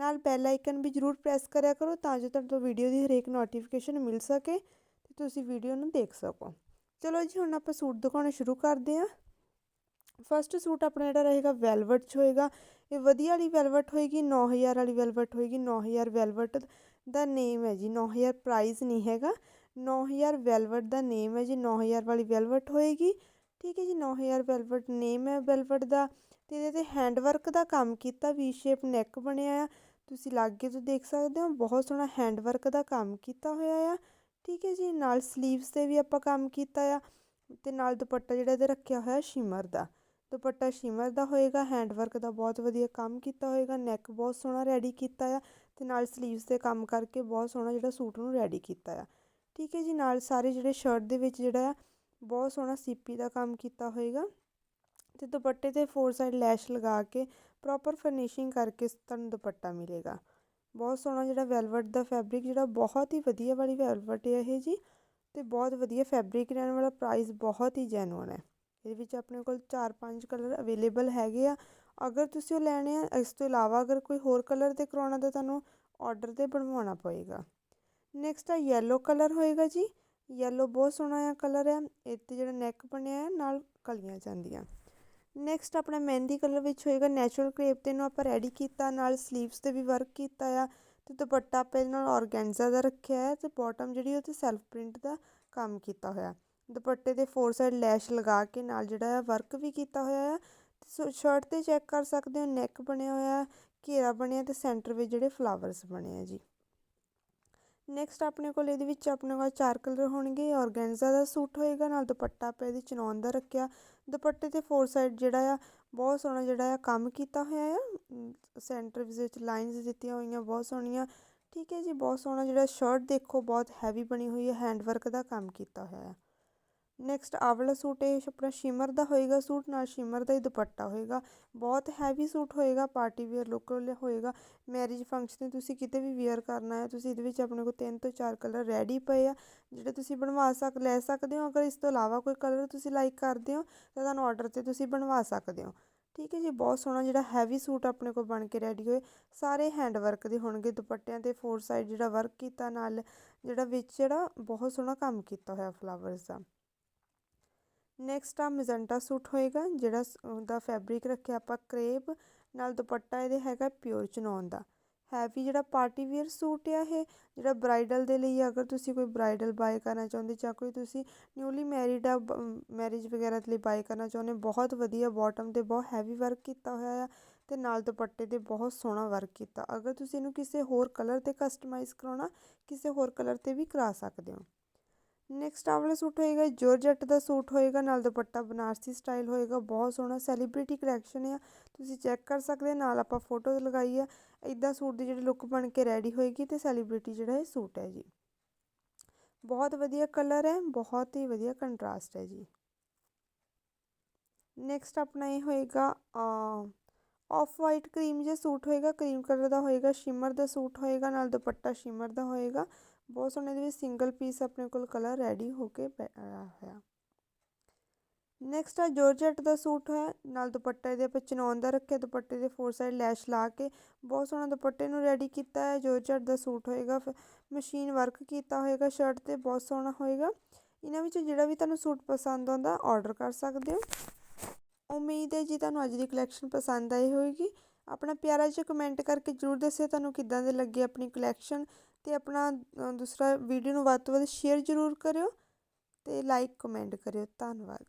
ਨਾਲ bell icon ਵੀ ਜ਼ਰੂਰ press ਕਰਿਆ ਕਰੋ ਤਾਂ ਜੋ ਤੁਹਾਨੂੰ ਵੀਡੀਓ ਦੀ ਹਰੇਕ ਨੋਟੀਫਿਕੇਸ਼ਨ ਮਿਲ ਸਕੇ ਤੇ ਤੁਸੀਂ ਵੀਡੀਓ ਨੂੰ ਦੇਖ ਸਕੋ। ਚਲੋ ਜੀ, ਹੁਣ ਆਪਾਂ ਸੂਟ ਦਿਖਾਉਣਾ ਸ਼ੁਰੂ ਕਰਦੇ ਹਾਂ। ਫਸਟ ਸੂਟ ਆਪਣਾ ਜਿਹੜਾ ਰਹੇਗਾ ਵੈਲਵਟ 'ਚ ਹੋਏਗਾ। ਇਹ ਵਧੀਆ ਵਾਲੀ ਵੈਲਵਟ ਹੋਏਗੀ 9000 ਵਾਲੀ ਵੈਲਵਟ ਹੋਏਗੀ। 9000 ਵੈਲਵਟ ਦਾ ਨੇਮ ਹੈ ਜੀ 9000 ਪ੍ਰਾਈਸ ਨਹੀਂ ਹੈਗਾ। 9000 ਵੈਲਵਟ ਦਾ ਨੇਮ ਹੈ ਜੀ 9000 ਵਾਲੀ ਵੈਲਵਟ ਹੋਏਗੀ। ਠੀਕ ਹੈ ਜੀ 9000 ਵੈਲਵਟ ਨੇਮ ਹੈ ਵੈਲਵਟ ਦਾ ਤੇ ਇਹਦੇ ਤੇ ਹੈਂਡ ਵਰਕ ਦਾ ਕੰਮ ਕੀਤਾ ਵੀ ਸ਼ੇਪ ਨੈਕ ਬਣਿਆ ਆ। ਤੁਸੀਂ ਲਾਗੇ ਤੋਂ ਦੇਖ ਸਕਦੇ ਹੋ, ਬਹੁਤ ਸੋਹਣਾ ਹੈਂਡ ਵਰਕ ਦਾ ਕੰਮ ਕੀਤਾ ਹੋਇਆ ਆ। ਠੀਕ ਹੈ ਜੀ, ਨਾਲ ਸਲੀਵਸ ਤੇ ਵੀ ਆਪਾਂ ਕੰਮ ਕੀਤਾ ਆ ਤੇ ਨਾਲ ਦੁਪੱਟਾ ਜਿਹੜਾ ਇਹਦੇ ਰੱਖਿਆ ਹੋਇਆ ਸ਼ਿਮਰ ਦਾ। ਦੁਪੱਟਾ ਸ਼ਿਮਰ ਦਾ ਹੋਏਗਾ ਹੈਂਡ ਵਰਕ ਦਾ ਬਹੁਤ ਵਧੀਆ ਕੰਮ ਕੀਤਾ ਹੋਏਗਾ ਨੈਕ ਬਹੁਤ ਸੋਹਣਾ ਰੈਡੀ ਕੀਤਾ ਆ ਤੇ ਨਾਲ ਸਲੀਵਸ ਤੇ ਕੰਮ ਕਰਕੇ ਬਹੁਤ ਸੋਹਣਾ ਜਿਹੜਾ ਸੂਟ ਨੂੰ ਰੈਡੀ ਕੀਤਾ ਆ। ਠੀਕ ਹੈ ਜੀ, ਨਾਲ ਸਾਰੇ ਜਿਹੜੇ ਸ਼ਰਟ ਦੇ ਵਿੱਚ ਜਿਹੜਾ ਆ, ਬਹੁਤ ਸੋਹਣਾ ਸੀਪੀ ਦਾ ਕੰਮ ਕੀਤਾ ਹੋਏਗਾ। ਅਤੇ ਦੁਪੱਟੇ ਤੇ ਫੋਰ ਸਾਈਡ ਲੈਸ਼ ਲਗਾ ਕੇ ਪ੍ਰੋਪਰ ਫਿਨਿਸ਼ਿੰਗ ਕਰਕੇ ਤੁਹਾਨੂੰ ਦੁਪੱਟਾ ਮਿਲੇਗਾ। ਬਹੁਤ ਸੋਹਣਾ ਜਿਹੜਾ ਵੈਲਵਟ ਦਾ ਫੈਬਰਿਕ ਜਿਹੜਾ ਬਹੁਤ ਹੀ ਵਧੀਆ ਵਾਲੀ ਵੈਲਵਟ ਹੈ ਇਹ ਜੀ ਅਤੇ ਬਹੁਤ ਵਧੀਆ ਫੈਬਰਿਕ ਰਹਿਣ ਵਾਲਾ ਪ੍ਰਾਈਸ ਬਹੁਤ ਹੀ ਜੈਨੂਅਨ ਹੈ। ਇਹਦੇ ਵਿੱਚ ਆਪਣੇ ਕੋਲ 4-5 ਕਲਰ ਅਵੇਲੇਬਲ ਹੈਗੇ ਆ। ਅਗਰ ਤੁਸੀਂ ਉਹ ਲੈਣੇ ਆ, ਇਸ ਤੋਂ ਇਲਾਵਾ ਅਗਰ ਕੋਈ ਹੋਰ ਕਲਰ ਤੇ ਕਰਾਉਣਾ ਤਾਂ ਤੁਹਾਨੂੰ ਆਰਡਰ ਤੇ ਬਣਵਾਉਣਾ ਪਏਗਾ। ਨੈਕਸਟ ਆ ਯੈਲੋ ਕਲਰ ਹੋਏਗਾ ਜੀ। ਯੈਲੋ ਬਹੁਤ ਸੋਹਣਾ ਆ ਕਲਰ ਹੈ ਇਹ 'ਤੇ ਜਿਹੜਾ ਨੈਕ ਬਣਿਆ ਹੈ ਨਾਲ ਕਲੀਆਂ ਜਾਂਦੀਆਂ। ਨੈਕਸਟ ਆਪਣਾ ਮਹਿੰਦੀ ਕਲਰ ਵਿੱਚ ਹੋਏਗਾ ਨੈਚੁਰਲ ਕ੍ਰੇਪ ਤੇ ਨੂੰ ਆਪਾਂ ਰੈਡੀ ਕੀਤਾ, ਨਾਲ ਸਲੀਵਸ ਤੇ ਵੀ ਵਰਕ ਕੀਤਾ ਆ ਤੇ ਦੁਪੱਟਾ ਆਪਾਂ ਇਹਦੇ ਨਾਲ ਔਰਗੈਂਜ਼ਾ ਦਾ ਰੱਖਿਆ ਹੈ ਤੇ ਬਾਟਮ ਜਿਹੜੀ ਉਹ ਤੇ ਸੈਲਫ ਪ੍ਰਿੰਟ ਦਾ ਕੰਮ ਕੀਤਾ ਹੋਇਆ। ਦੁਪੱਟੇ ਦੇ ਫੋਰ ਸਾਈਡ ਲੈਸ਼ ਲਗਾ ਕੇ ਨਾਲ ਜਿਹੜਾ ਹੈ ਵਰਕ ਵੀ ਕੀਤਾ ਹੋਇਆ ਆ ਤੇ ਸ਼ਰਟ ਤੇ ਚੈੱਕ ਕਰ ਸਕਦੇ ਹੋ ਨੈਕ ਬਣਿਆ ਹੋਇਆ, ਘੇਰਾ ਬਣਿਆ ਤੇ ਸੈਂਟਰ ਵਿੱਚ ਜਿਹੜੇ ਫਲਾਵਰਸ ਬਣੇ ਆ ਜੀ। ਨੈਕਸਟ ਆਪਣੇ ਕੋਲ ਇਹਦੇ ਵਿੱਚ ਆਪਣੇ ਕੋਲ ਚਾਰ ਕਲਰ ਹੋਣਗੇ ਔਰਗੈਂਜ਼ਾ ਦਾ ਸੂਟ ਹੋਏਗਾ, ਨਾਲ ਦੁਪੱਟਾ ਆਪਾਂ ਇਹਦੀ ਚਨੌਨ ਦਾ ਰੱਖਿਆ। ਦੁਪੱਟੇ ਤੇ ਫੋਰ ਸਾਈਡ ਜਿਹੜਾ ਆ, ਬਹੁਤ ਸੋਹਣਾ ਜਿਹੜਾ ਆ ਕੰਮ ਕੀਤਾ ਹੋਇਆ ਆ। ਸੈਂਟਰ ਵਿੱਚ ਲਾਈਨਸ ਦਿੱਤੀਆਂ ਹੋਈਆਂ, ਬਹੁਤ ਸੋਹਣੀਆਂ। ਠੀਕ ਹੈ ਜੀ, ਬਹੁਤ ਸੋਹਣਾ ਜਿਹੜਾ ਸ਼ਰਟ ਦੇਖੋ, ਬਹੁਤ ਹੈਵੀ ਬਣੀ ਹੋਈ ਹੈ ਹੈਂਡ ਵਰਕ ਦਾ ਕੰਮ ਕੀਤਾ ਹੋਇਆ ਹੈ ਨੈਕਸਟ ਆਹ ਵਾਲਾ ਸੂਟ ਇਹ ਆਪਣਾ ਸ਼ਿਮਰ ਦਾ ਹੋਏਗਾ ਸੂਟ, ਨਾਲ ਸ਼ਿਮਰ ਦਾ ਹੀ ਦੁਪੱਟਾ ਹੋਏਗਾ। ਬਹੁਤ ਹੈਵੀ ਸੂਟ ਹੋਏਗਾ ਪਾਰਟੀ ਵੇਅਰ ਲੁੱਕ ਹੋਏਗਾ। ਮੈਰਿਜ ਫੰਕਸ਼ਨ ਤੇ ਤੁਸੀਂ ਕਿਤੇ ਵੀ ਵੇਅਰ ਕਰਨਾ ਹੈ, ਤੁਸੀਂ ਇਹਦੇ ਵਿੱਚ ਆਪਣੇ ਕੋਲ ਤਿੰਨ ਤੋਂ ਚਾਰ ਕਲਰ ਰੈਡੀ ਪਏ ਆ, ਜਿਹੜੇ ਤੁਸੀਂ ਬਣਵਾ ਸਕ, ਲੈ ਸਕਦੇ ਹੋ। ਅਗਰ ਇਸ ਤੋਂ ਇਲਾਵਾ ਕੋਈ ਕਲਰ ਤੁਸੀਂ ਲਾਈਕ ਕਰਦੇ ਹੋ, ਤਾਂ ਤੁਹਾਨੂੰ ਆਰਡਰ ਤੇ ਤੁਸੀਂ ਬਣਵਾ ਸਕਦੇ ਹੋ। ਠੀਕ ਹੈ ਜੀ, ਬਹੁਤ ਸੋਹਣਾ ਜਿਹੜਾ ਹੈਵੀ ਸੂਟ ਆਪਣੇ ਕੋਲ ਬਣ ਕੇ ਰੈਡੀ ਹੋਏ। ਸਾਰੇ ਹੈਂਡ ਵਰਕ ਦੇ ਹੋਣਗੇ ਦੁਪੱਟਿਆਂ ਤੇ ਫੋਰ ਸਾਈਡ ਜਿਹੜਾ ਵਰਕ ਕੀਤਾ ਨਾਲ, ਜਿਹੜਾ ਵਿੱਚ ਜਿਹੜਾ ਬਹੁਤ ਸੋਹਣਾ ਕੰਮ ਕੀਤਾ ਹੋਇਆ ਫਲਾਵਰਸ ਦਾ। ਨੈਕਸਟ ਆ ਮਜੰਟਾ ਸੂਟ ਹੋਏਗਾ, ਜਿਹੜਾ ਉਹਦਾ ਫੈਬਰਿਕ ਰੱਖਿਆ ਆਪਾਂ ਕਰੇਪ ਨਾਲ ਦੁਪੱਟਾ ਇਹਦੇ ਹੈਗਾ ਪਿਓਰ ਚਨੌਨ ਦਾ। ਹੈਵੀ ਜਿਹੜਾ ਪਾਰਟੀ ਵੇਅਰ ਸੂਟ ਆ ਇਹ, ਜਿਹੜਾ ਬ੍ਰਾਈਡਲ ਦੇ ਲਈ ਅਗਰ ਤੁਸੀਂ ਕੋਈ ਬ੍ਰਾਈਡਲ ਬਾਏ ਕਰਨਾ ਚਾਹੁੰਦੇ ਜਾਂ ਕੋਈ ਤੁਸੀਂ ਨਿਊਲੀ ਮੈਰਿਡ ਆ ਮੈਰਿਜ ਵਗੈਰਾ ਦੇ ਲਈ ਬਾਏ ਕਰਨਾ ਚਾਹੁੰਦੇ, ਬਹੁਤ ਵਧੀਆ ਬਾਟਮ ਤੇ ਬਹੁਤ ਹੈਵੀ ਵਰਕ ਕੀਤਾ ਹੋਇਆ ਆ ਤੇ ਨਾਲ ਦੁਪੱਟੇ ਤੇ ਬਹੁਤ ਸੋਹਣਾ ਵਰਕ ਕੀਤਾ। ਅਗਰ ਤੁਸੀਂ ਇਹਨੂੰ ਕਿਸੇ ਹੋਰ ਕਲਰ ਤੇ ਕਸਟਮਾਈਜ਼ ਕਰਾਉਣਾ, ਕਿਸੇ ਹੋਰ ਕਲਰ ਤੇ ਵੀ ਕਰਾ ਸਕਦੇ ਹੋ। ਨੈਕਸਟ ਆ ਵਾਲਾ ਸੂਟ ਹੋਏਗਾ ਜੋਰਜੱਟ ਦਾ ਸੂਟ ਹੋਏਗਾ, ਨਾਲ ਦੁਪੱਟਾ ਬਨਾਰਸੀ ਸਟਾਈਲ ਹੋਏਗਾ, ਬਹੁਤ ਸੋਹਣਾ ਸੈਲੀਬ੍ਰਿਟੀ ਕਲੈਕਸ਼ਨ ਆ। ਤੁਸੀਂ ਚੈੱਕ ਕਰ ਸਕਦੇ ਨਾਲ ਆਪਾਂ ਫੋਟੋ ਲਗਾਈ ਆ। ਇਦਾਂ ਸੂਟ ਦੀ ਜਿਹੜੀ ਲੁੱਕ ਬਣ ਕੇ ਰੈਡੀ ਹੋਏਗੀ ਤੇ ਸੈਲੀਬ੍ਰਿਟੀ ਜਿਹੜਾ ਇਹ ਸੂਟ ਹੈ ਜੀ। ਬਹੁਤ ਵਧੀਆ ਕਲਰ ਹੈ, ਬਹੁਤ ਹੀ ਵਧੀਆ ਕੰਟਰਾਸਟ ਹੈ ਜੀ। ਨੈਕਸਟ ਆਪਣਾ ਇਹ ਹੋਏਗਾ ਆਫ ਵਾਈਟ ਕਰੀਮ ਜਿਹਾ ਸੂਟ ਹੋਏਗਾ ਕਰੀਮ ਕਲਰ ਦਾ ਹੋਏਗਾ ਸ਼ਿਮਰ ਦਾ ਸੂਟ ਹੋਏਗਾ, ਨਾਲ ਦੁਪੱਟਾ ਸ਼ਿਮਰ ਦਾ ਹੋਏਗਾ। ਬਹੁਤ ਸੋਹਣੇ ਦੇ ਵਿੱਚ ਸਿੰਗਲ ਪੀਸ ਆਪਣੇ ਕੋਲ ਕਲਰ ਰੈਡੀ ਹੋ ਕੇ ਆਇਆ ਹੋਇਆ। ਨੈਕਸਟ ਆ ਜੋਰਜਟ ਦਾ ਸੂਟ ਹੈ ਨਾਲ ਦੁਪੱਟਾ ਇਹਦੇ ਆਪਾਂ ਚਨੌਨ ਦਾ ਰੱਖਿਆ, ਦੁਪੱਟੇ ਦੇ ਫੋਰ ਸਾਈਡ ਲੈਸ਼ ਲਾ ਕੇ। ਬਹੁਤ ਸੋਹਣਾ ਦੁਪੱਟੇ ਨੂੰ ਰੈਡੀ ਕੀਤਾ ਹੈ ਜੋਰਜਟ ਦਾ ਸੂਟ ਹੋਏਗਾ ਮਸ਼ੀਨ ਵਰਕ ਕੀਤਾ ਹੋਏਗਾ ਸ਼ਰਟ ਤੇ, ਬਹੁਤ ਸੋਹਣਾ ਹੋਏਗਾ। ਇਹਨਾਂ ਵਿੱਚ ਜਿਹੜਾ ਵੀ ਤੁਹਾਨੂੰ ਸੂਟ ਪਸੰਦ ਆਉਂਦਾ ਆਰਡਰ ਕਰ ਸਕਦੇ ਹੋ। ਉਮੀਦ ਹੈ ਜੀ ਤੁਹਾਨੂੰ ਅੱਜ ਦੀ ਕਲੈਕਸ਼ਨ ਪਸੰਦ ਆਈ ਹੋਵੇਗੀ ਆਪਣਾ ਪਿਆਰਾ ਜਿਹਾ ਕਮੈਂਟ ਕਰਕੇ ਜਰੂਰ ਦੱਸਿਓ ਤੁਹਾਨੂੰ ਕਿੱਦਾਂ ਦੇ ਲੱਗੇ ਆਪਣੀ ਕਲੈਕਸ਼ਨ ਅਤੇ ਆਪਣਾ ਦੂਸਰਾ ਵੀਡੀਓ ਨੂੰ ਵੱਧ ਤੋਂ ਵੱਧ ਸ਼ੇਅਰ ਜ਼ਰੂਰ ਕਰਿਓ ਅਤੇ ਲਾਈਕ ਕਮੈਂਟ ਕਰਿਓ। ਧੰਨਵਾਦ।